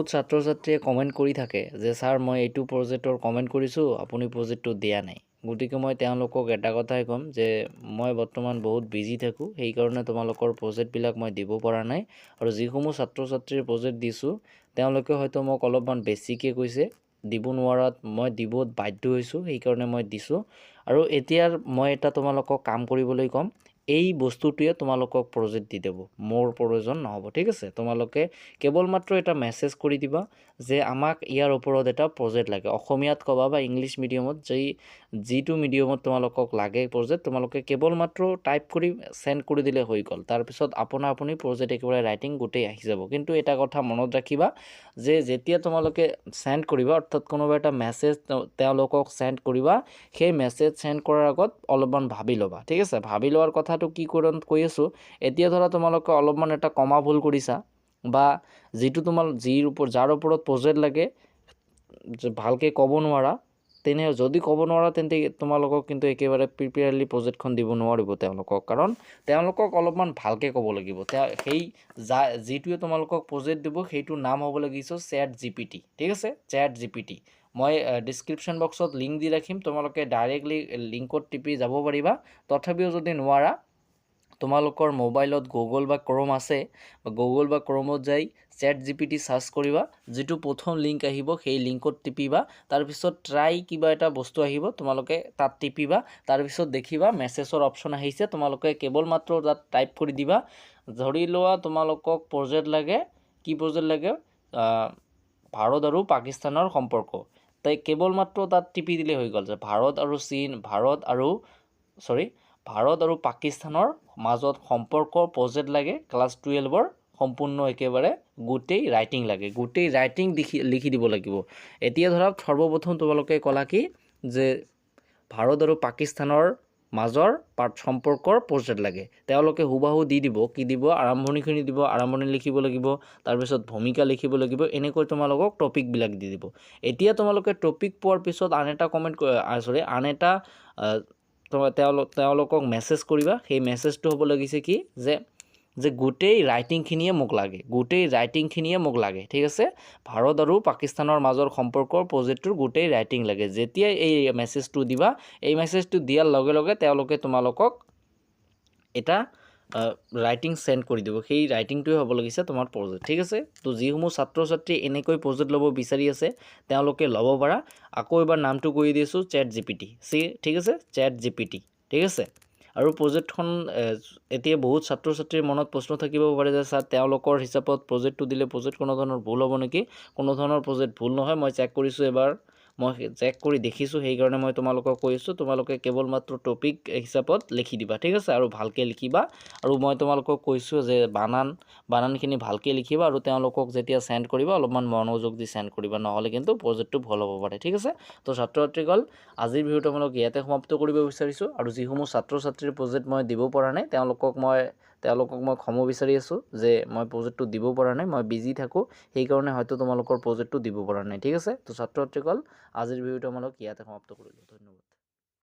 বহুত ছাত্ৰ ছাত্ৰীয়ে কমেণ্ট কৰি থাকে যে ছাৰ মই এইটো প্ৰজেক্টৰ কমেণ্ট কৰিছোঁ আপুনি প্ৰজেক্টটো দিয়া নাই। গতিকে মই তেওঁলোকক এটা কথাই ক'ম যে মই বৰ্তমান বহুত বিজি থাকোঁ সেইকাৰণে তোমালোকৰ প্ৰজেক্টবিলাক মই দিব পৰা নাই আৰু যিসমূহ ছাত্ৰ ছাত্ৰীৰ প্ৰজেক্ট দিছোঁ তেওঁলোকে হয়তো মোক অলপমান বেছিকৈ কৈছে দিব নোৱাৰাত মই দিব বাধ্য হৈছোঁ সেইকাৰণে মই দিছোঁ। আৰু এতিয়াৰ মই এটা তোমালোকক কাম কৰিবলৈ ক'ম এই বস্তুটোৱে তোমালোকক প্ৰজেক্ট দি দিব। মোৰ প্ৰয়োজন নহ'ব ঠিক আছে? তোমালোকে কেৱল মাত্ৰ এটা মেছেজ কৰি দিবা যে আমাক ইয়াৰ ওপৰত এটা প্ৰজেক্ট লাগে। অসমীয়াত ক'বা বা ইংলিছ মিডিয়ামত যি যিটো মিডিয়ামত তোমালোকক লাগে প্ৰজেক্ট তোমালোকে কেৱল মাত্ৰ টাইপ কৰি চেণ্ড কৰি দিলে হৈ গ'ল। তাৰপিছত আপোনা আপুনি প্ৰজেক্ট একেবাৰে ৰাইটিং গোটেই আহি যাব। কিন্তু এটা কথা মনত ৰাখিবা যে যেতিয়া তোমালোকে চেণ্ড কৰিবা অৰ্থাৎ কোনোবা এটা মেছেজ তেওঁলোকক চেণ্ড কৰিবা সেই মেছেজ চেণ্ড কৰাৰ আগত অলপমান ভাবি ল'বা ঠিক আছে? ভাবি লোৱাৰ কথাটো কি কৰি কৈ আছোঁ। এতিয়া ধৰা তোমালোকে অলপমান এটা কমা ভুল কৰিছা বা যিটো তোমাৰ যিৰ ওপৰত যাৰ ওপৰত প্ৰজেক্ট লাগে ভালকৈ ক'ব নোৱাৰা তেনে যদি ক'ব নোৱাৰা তেন্তে তোমালোকক কিন্তু একেবাৰে প্ৰিপেয়াৰলি প্ৰজেক্টখন দিব নোৱাৰিব তেওঁলোকক। কাৰণ তেওঁলোকক অলপমান ভালকৈ ক'ব লাগিব। তেওঁ সেই যা যিটোৱে তোমালোকক প্ৰজেক্ট দিব সেইটোৰ নাম হ'ব লাগিছে চেট জি পি টি ঠিক আছে? চেট জি পি টি মই ডিছক্ৰিপশ্যন বক্সত লিংক দি ৰাখিম। তোমালোকে ডাইৰেক্টলি লিংকত টিপি যাব পাৰিবা। তথাপিও যদি নোৱাৰা তোমালোকৰ মোবাইলত গুগল বা ক্ৰম আছে, বা গুগল বা ক্ৰমত যাই chat G P T search কৰিবা, যিটো প্ৰথম লিংক আহিব, সেই লিংকত টিপিবা তাৰপিছত ট্ৰাই কিবা এটা বস্তু আহিব, তোমালোকে তাত টিপিবা তাৰপিছত দেখিবা মেছেজৰ অপশ্যন আহিছে, তোমালোকে কেৱল মাত্ৰ তাত টাইপ কৰি দিবা। ধৰি লোৱা তোমালোকক প্ৰজেক্ট লাগে, কি প্ৰজেক্ট লাগে? ভাৰত আৰু পাকিস্তানৰ সম্পৰ্ক। তাই কেৱল মাত্ৰ তাত টিপি দিলে হৈ গ'ল যে ভাৰত আৰু চীন, ভাৰত আৰু চৰি ভাৰত আৰু পাকিস্তানৰ মাজত সম্পৰ্কৰ প্ৰজেক্ট লাগে ক্লাছ টুৱেলভৰ সম্পূৰ্ণ একেবাৰে গোটেই ৰাইটিং লাগে গোটেই ৰাইটিং লিখি লিখি দিব লাগিব। এতিয়া ধৰা সৰ্বপ্ৰথম তোমালোকে ক'লা কি যে ভাৰত আৰু পাকিস্তানৰ মাজৰ পাৰ্ট সম্পৰ্কৰ প্ৰজেক্ট লাগে। তেওঁলোকে হুবাহু দি দিব কি দিব আৰম্ভণিখিনি দিব আৰম্ভণি লিখিব লাগিব তাৰপিছত ভূমিকা লিখিব লাগিব এনেকৈ তোমালোকক টপিকবিলাক দি দিব। এতিয়া তোমালোকে টপিক পোৱাৰ পিছত আন এটা কমেণ্ট চৰি আন এটা তেওঁলোক তেওঁলোকক মেছেজ কৰিবা। সেই মেছেজটো হ'ব লাগিছে কি? যে যে গোটেই ৰাইটিংখিনিয়ে মোক লাগে। গোটেই ৰাইটিংখিনিয়ে মোক লাগে, ঠিক আছে? ভাৰত আৰু পাকিস্তানৰ মাজৰ সম্পৰ্কৰ প্ৰজেক্টটোৰ গোটেই ৰাইটিং লাগে। যেতিয়াই এই মেছেজটো দিবা, এই মেছেজটো দিয়াৰ লগে লগে তেওঁলোকে তোমালোকক এটা ৰাইটিং চেণ্ড কৰি দিব। সেই ৰাইটিংটোৱে হ'ব লাগিছে তোমাৰ প্ৰজেক্ট ঠিক আছে? তো যিসমূহ ছাত্ৰ ছাত্ৰী এনেকৈ প্ৰজেক্ট ল'ব বিচাৰি আছে, তেওঁলোকে ল'ব পাৰা। আকৌ এবাৰ নামটো কৰি দিছোঁ চেট জি পি টি চি, ঠিক আছে? চেট জি পি টি ঠিক আছে? আৰু প্ৰজেক্টখন এতিয়া বহুত ছাত্ৰ ছাত্ৰীৰ মনত প্ৰশ্ন থাকিব পাৰে যে, ছাৰ, তেওঁলোকৰ হিচাপত প্ৰজেক্টটো দিলে প্ৰজেক্ট কোনো ধৰণৰ ভুল হ'ব নেকি? কোনো ধৰণৰ প্ৰজেক্ট ভুল নহয়, মই চেক কৰিছোঁ এবাৰ। মই চেক কৰি দেখিছোঁ, সেইকাৰণে মই তোমালোকক কৈ আছোঁ তোমালোকে কেৱল মাত্ৰ টপিক হিচাপত লিখি দিবা, ঠিক আছে? আৰু ভালকৈ লিখিবা। আৰু মই তোমালোকক কৈছোঁ যে বানান, বানানখিনি ভালকৈ লিখিবা আৰু তেওঁলোকক যেতিয়া চেণ্ড কৰিবা, অলপমান মনোযোগ দি চেণ্ড কৰিবা, নহ'লে কিন্তু প্ৰজেক্টটো ভুল হ'ব পাৰে, ঠিক আছে? তো ছাত্ৰ ছাত্ৰীসকল আজিৰ ভিডিঅ'টো তোমালোক ইয়াতে সমাপ্ত কৰিব বিচাৰিছোঁ। আৰু যিসমূহ ছাত্ৰ ছাত্ৰীৰ প্ৰজেক্ট মই দিব পৰা নাই, তেওঁলোকক মই তেওঁলোকক মই ক্ষমা বিচাৰি আছোঁ যে মই প্ৰজেক্টটো দিব পৰা নাই, মই বিজি থাকোঁ, সেইকাৰণে হয়তো তোমালোকৰ প্ৰজেক্টটো দিব পৰা নাই, ঠিক আছে? তো ছাত্ৰ ছাত্ৰীসকল আজিৰ ভিডিঅ'টো আমালোক ইয়াতে সমাপ্ত কৰিলোঁ ধন্যবাদ।